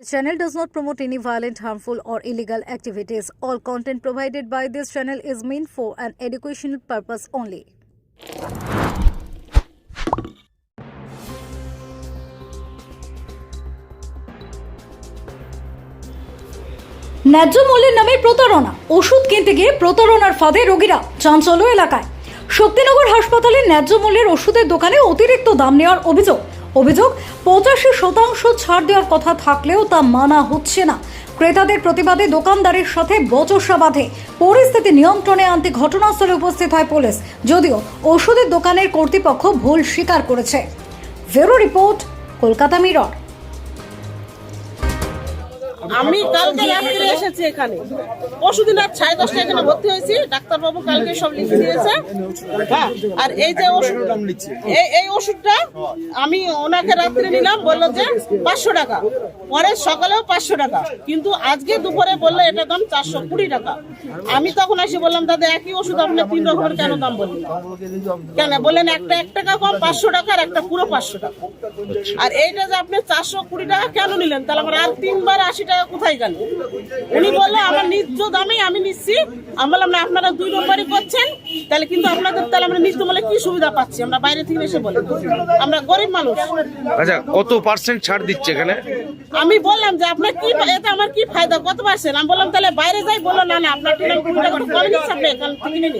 The channel does not promote any violent, harmful, or illegal activities. All content provided by this channel is meant for an educational purpose only. ন্যায্য মূল্যের নামে প্রতারণা ওষুধ কিনতে গিয়ে প্রতারণার ফাঁদে রোগীরা চাঞ্চল্য এলাকায় শক্তিনগর হাসপাতালে ন্যায্য মূল্যের ওষুধের দোকানে অতিরিক্ত দাম নেওয়ার অভিযোগ অভিযোগ, পঁচাশি শতাংশ ছাড় দেওয়ার কথা থাকলেও তা মানা হচ্ছে না। ক্রেতাদের প্রতিবাদে দোকানদারের সাথে বচসা বাঁধে। পরিস্থিতি নিয়ন্ত্রণে আনতে ঘটনাস্থলে উপস্থিত হয় পুলিশ। যদিও ওষুধের দোকানের কর্তৃপক্ষ ভুল স্বীকার করেছে। ভেরো রিপোর্ট, কলকাতা মিরর। আমি কালকে রাত্রে এসেছি। এখানে। পরশুদিন রাত সাড়ে দশটা এখানে ভর্তি হয়েছি। ডাক্তারবাবু কালকে সব লিখে দিয়েছে। হ্যাঁ আর এই যে ওষুধ এই এই ওষুধটা আমি ওনাকে রাত্রে নিলাম বলল যে পাঁচশো টাকা। পরে সকালেও পাঁচশো টাকা। কিন্তু আজকে দুপুরে বলল এটা দাম চারশো কুড়ি টাকা। আমি তখন আসি বললাম দাদা একই ওষুধ আপনি তিন রকমের কেন দাম বললেন? কেন? বললেন একটা এক টাকা কম পাঁচশো টাকা আর একটা পুরো পাঁচশো টাকা। আর এইটা যে আপনি চারশো কুড়ি টাকা কেন নিলেন? তাহলে আমার আর তিনবার আশি টাকা কোথায় গেল? উনি বলল আমার নিজ দামে আমি নিচ্ছি। আমি বললাম না আপনারা দুই নম্বরই করছেন। তাহলে কিন্তু আপনাদের তাহলে আমরা নিজ বলে কি সুবিধা পাচ্ছি? আমরা বাইরে থেকে এসে বলি। আমরা গরিব মানুষ। আচ্ছা কত পার্সেন্ট ছাড় দিচ্ছে এখানে? আমি বললাম যে আপনার কি এতে আমার কি ফায়দা? কত পার্সেন্ট আমি বললাম তাহলে বাইরে যাই বলল না না আপনার কিনা টাকা কম নিচ্ছে আপনি থেকে নিন।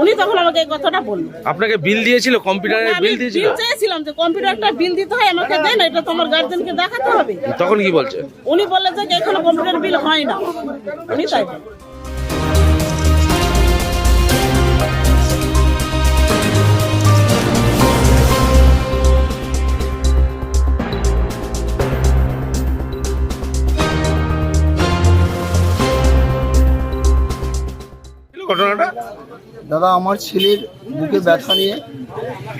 উনি তখন আমাকে এই কথাটা বলল। আপনাকে বিল দিয়েছিল? কম্পিউটারের আমি বিল দিয়েছিল? বিল চেয়েছিলাম যে কম্পিউটারটা বিল দিতে হয় আমাকে দেন এটা তো আমার গার্জেনকে দেখাতে হবে। তখন কি বলছে? উনি বললেন যে এখানে কম্পিউটার বিল হয় না। উনি তাই ঘটনাটা? দাদা আমার ছেলের বুকে ব্যথা নিয়ে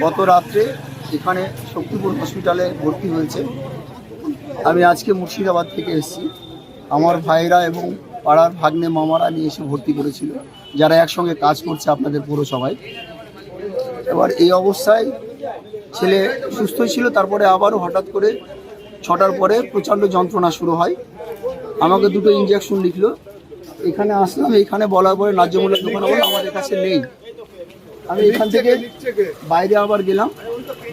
গত রাত্রে এখানে শক্তিপুর হসপিটালে ভর্তি হয়েছে। আমি আজকে মুর্শিদাবাদ থেকে এসেছি। আমার ভাইরা এবং পাড়ার ভাগ্নে মামারা নিয়ে এসে ভর্তি করেছিল। যারা একসঙ্গে কাজ করছে আপনাদের পুরসভায়। এবার এই অবস্থায় ছেলে সুস্থ ছিল, তারপরে আবারও হঠাৎ করে ছটার পরে প্রচণ্ড যন্ত্রণা শুরু হয়। আমাকে দুটো ইঞ্জেকশন লিখলো। এখানে আসলাম এখানে বলার পরে ন্যায্যমূল্যের দোকানে বলল আমাদের কাছে নেই। আমি এখান থেকে বাইরে আবার গেলাম,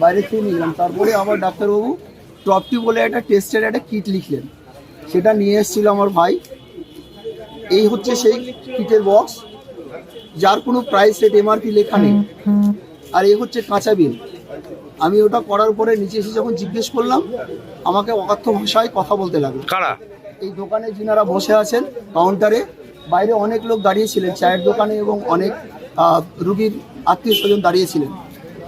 বাইরে থেকে নিলাম। তারপরে আবার ডাক্তারবাবু টপটি বলে একটা টেস্টের একটা কিট লিখলেন। সেটা নিয়ে এসেছিল আমার ভাই। এই হচ্ছে সেই কিটের বক্স যার কোনো প্রাইস রেট এমআরপি লেখা নেই। আর এই হচ্ছে কাঁচা বিল। আমি ওটা করার পরে নিচে এসে যখন জিজ্ঞেস করলাম আমাকে অকাথ্য ভাষায় কথা বলতে লাগল। কারা? এই দোকানে যিনারা বসে আছেন কাউন্টারে বাইরে অনেক লোক দাঁড়িয়েছিলেন চায়ের দোকানে এবং অনেক রুগীর আত্মীয় স্বজন দাঁড়িয়েছিলেন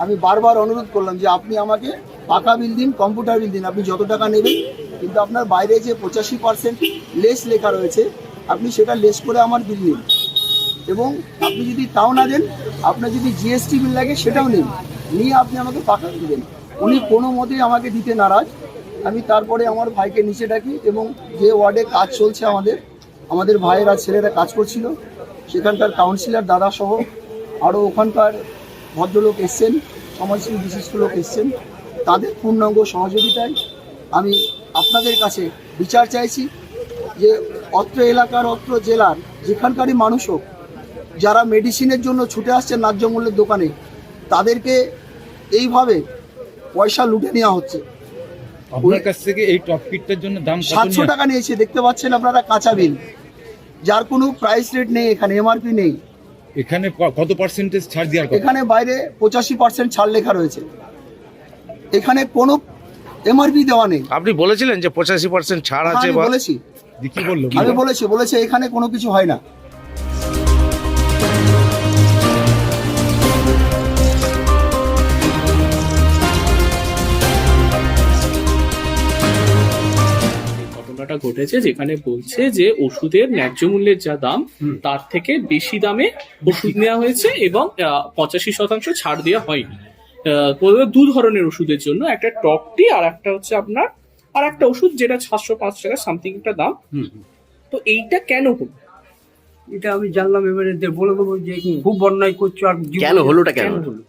আমি বারবার অনুরোধ করলাম যে আপনি আমাকে পাকা বিল দিন কম্পিউটার বিল দিন আপনি যত টাকা নেবেন, কিন্তু আপনার বাইরে যে পঁচাশি পার্সেন্ট লেস লেখা রয়েছে, আপনি সেটা লেস করে আমার বিল নিন। এবং আপনি যদি তাও না দেন, আপনার যদি জিএসটি বিল লাগে, সেটাও নিন। নিয়ে আপনি আমাকে পাকা দিবেন। উনি কোনো মতেই আমাকে দিতে নারাজ। আমি তারপরে আমার ভাইকে নিচে ডাকি এবং যে ওয়ার্ডে কাজ চলছে আমাদের আমাদের ভাইয়েরা, ছেলেরা কাজ করছিল, সেখানকার কাউন্সিলর দাদা সহ আরও ওখানকার ভদ্রলোক এসছেন, সমাজসেবী বিশিষ্ট লোক এসছেন। তাদের পূর্ণাঙ্গ সহযোগিতায় আমি আপনাদের কাছে বিচার চাইছি যে অত্র এলাকার অত্র জেলার যেখানকারই মানুষ হোক যারা মেডিসিনের জন্য ছুটে আসছে ন্যায্য মূল্যের দোকানে তাদেরকে এইভাবে পয়সা লুটে নেওয়া হচ্ছে। আপনার কাছ থেকে এই জন্য দাম সাতশো টাকা নিয়েছে দেখতে পাচ্ছেন আপনারা কাঁচা বিল। যার কোনো প্রাইস রেট নেই এখানে এমআরপি নেই। এখানে কত পার্সেন্টেজ ছাড় দেওয়ার এখানে বাইরে পঁচাশি পার্সেন্ট ছাড় লেখা রয়েছে। এখানে কোনো এমআরপি দেওয়া নেই। আপনি বলেছিলেন যে পঁচাশি পার্সেন্ট ছাড় আছে আমি বলেছি। কি বলল? আমি বলেছি বলেছে এখানে কোনো কিছু হয় না। ঘটনাটা ঘটেছে যেখানে বলছে যে ওষুধের ন্যায্য মূল্যের যা দাম তার থেকে বেশি দামে ওষুধ নেওয়া হয়েছে এবং পঁচাশি শতাংশ ছাড় দেওয়া হয়নি। দু ধরনের ওষুধের জন্য। একটা টকটি আর একটা হচ্ছে আপনার আর একটা ওষুধ যেটা সাতশো পাঁচ টাকা সামথিং একটা দাম। তো এইটা কেন হলো? এটা আমি জানলাম এবারে বলে দেবো যে খুব অন্যায় করছ আর কেন হলোটা কেন? হলো?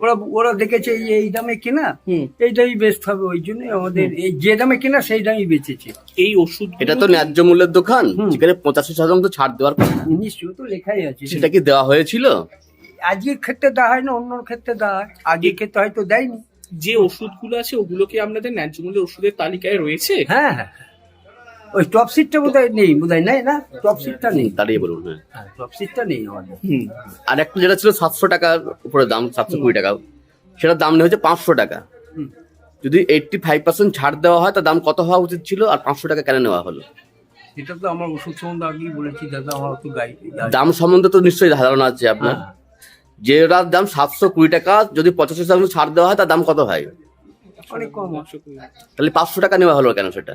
ওরা ওরা দেখেছে এই এই দামে কেনা হুম। এইটাই বেস্ট হবে ওই জন্য আমাদের এই যে দামে কেনা সেই দামই বেচেছে। এই ওষুধ এটা তো ন্যায্য মূল্যের দোকান হুম। যেখানে পঁচাশি শতাংশ ছাড় দেওয়ার কথা। নিশ্চয় তো লেখাই আছে। সেটা কি দেওয়া হয়েছিল? আজকের ক্ষেত্রে দেওয়া হয় না অন্য ক্ষেত্রে দেওয়া হয়। আগের ক্ষেত্রে হয়তো দেয়নি। যে ওষুধগুলো আছে ওগুলো কি আপনাদের ন্যায্য মূল্যের ওষুধের তালিকায় রয়েছে? হ্যাঁ হ্যাঁ ওই টপ সিটটা বোধ হয় নেই বোধ হয় নেই না? টপ সিটটা নেই। দাঁড়িয়ে বলুন হ্যাঁ। হ্যাঁ টপ সিটটা নেই আমাদের। হুম। আর একটা যেটা ছিল সাতশো টাকার উপরে দাম সাতশো কুড়ি টাকা সেটার দাম নেওয়া হচ্ছে পাঁচশো টাকা। হুম। যদি এইটটি ফাইভ পার্সেন্ট ছাড় দেওয়া হয় তার দাম কত হওয়া উচিত ছিল আর পাঁচশো টাকা কেন নেওয়া হলো? এটা তো আমার ওষুধ সম্বন্ধে আগেই বলেছি দাদা আমার তো গাড়ি দাম সম্বন্ধে তো নিশ্চয়ই ধারণা আছে আপনার। হ্যাঁ। যেটার দাম সাতশো কুড়ি টাকা যদি পঁচাশি শতাংশ ছাড় দেওয়া হয় তার দাম কত হয়? অনেক কম। তাহলে পাঁচশো টাকা নেওয়া হলো কেন সেটা?